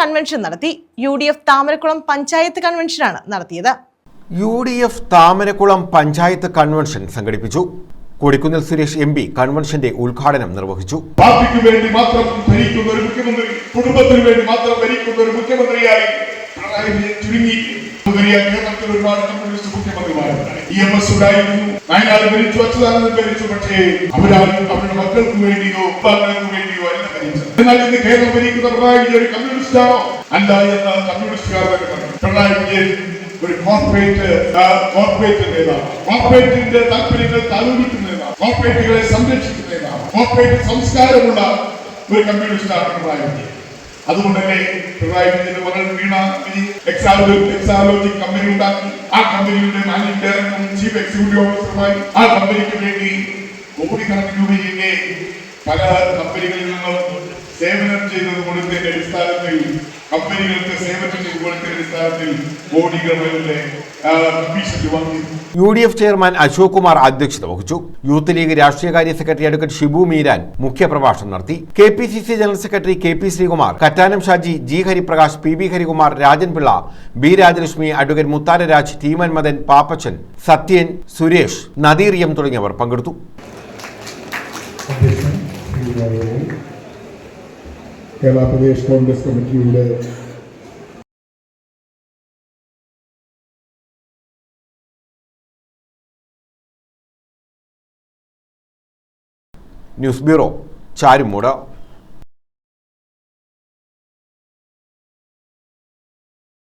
Convention നടത്തി. U D F Thamarakulam panchayat കൺവെൻഷനാണ് നടത്തിയത്. U D F Thamarakulam panchayat convention സംഘടിപ്പിച്ചു. Kodikunnil Suresh M P കൺവെൻഷന്റെ ഉദ്ഘാടനം നിർവഹിച്ചു. പാർട്ടിക്ക് വേണ്ടി മാത്രം ഭരിക്കുന്ന ഒരു മുഖ്യമന്ത്രി കുടുംബത്തിന് വേണ്ടി മാത്രം ഭരിക്കുന്ന ഒരു മുഖ്യമന്ത്രിയായി കമ്മ്യൂണിസ്റ്റ് മുഖ്യമന്ത്രിമാരുണ്ട് ഇ എം എസ് ഉണ്ടായിരുന്നു പക്ഷേ അവരാരും അവരുടെ മക്കൾക്ക് വേണ്ടിയോ ഉപ്പാങ്ങൾക്ക് വേണ്ടിയോ അല്ല എന്നാൽ ഇന്ന് കേരളം ഭരിക്കുന്ന പിണറായി വിജയൻ ഒരു കമ്മ്യൂണിസ്റ്റ് അല്ല എന്ന കമ്മ്യൂണിസ്റ്റുകാർ പിണറായി വിജയൻ ഒരു കോർപ്പറേറ്റ് കോർപ്പറേറ്റ് നേതാവ്. കോർപ്പറേറ്റിന്റെ താല്പര്യങ്ങൾ താലോലിക്കുന്ന നേതാവ്. കോർപ്പറേറ്റുകളെ സംരക്ഷിക്കുന്ന നേതാവ്. കോർപ്പറേറ്റ് സംസ്കാരമുള്ള ഒരു കമ്മ്യൂണിസ്റ്റാണ് പിണറായി വിജയൻ. അതുകൊണ്ട് തന്നെ പിണറായി വീണ കമ്പനി ഉണ്ടാക്കി. ആ കമ്പനിയുടെ ഡയറക്ടറും ചീഫ് എക്സിക്യൂട്ടീവ് ഓഫീസറുമായി ആ കമ്പനിക്ക് വേണ്ടി കോടിക്കണക്കിന് രൂപയെ പല കമ്പനികളിൽ നിന്ന് സേവനം ചെയ്തത് കൊടുത്തതിന്റെ അടിസ്ഥാനത്തിൽ കമ്പനികൾക്ക് സേവനം ചെയ്ത് അടിസ്ഥാനത്തിൽ കോടികളുടെ U D F chairman Ashok Kumar അധ്യക്ഷത വഹിച്ചു. യൂത്ത് ലീഗ് രാഷ്ട്രീയകാര്യ സെക്രട്ടറി അഡ്വക്കേറ്റ് ഷിബു മീരാൻ മുഖ്യപ്രഭാഷണം നടത്തി. K P C C general secretary K P Sreekumar Kattanam Shaji G Hariprakash P B Harikumar Rajan Pillai B Rajalakshmi advocate Mutharaj ടീമൻ Madan Pappachan Sathyan Suresh Nadeer M തുടങ്ങിയവർ പങ്കെടുത്തു. കേരള പ്രദേശ് കോൺഗ്രസ് കമ്മിറ്റിയുടെ news bureau Charummood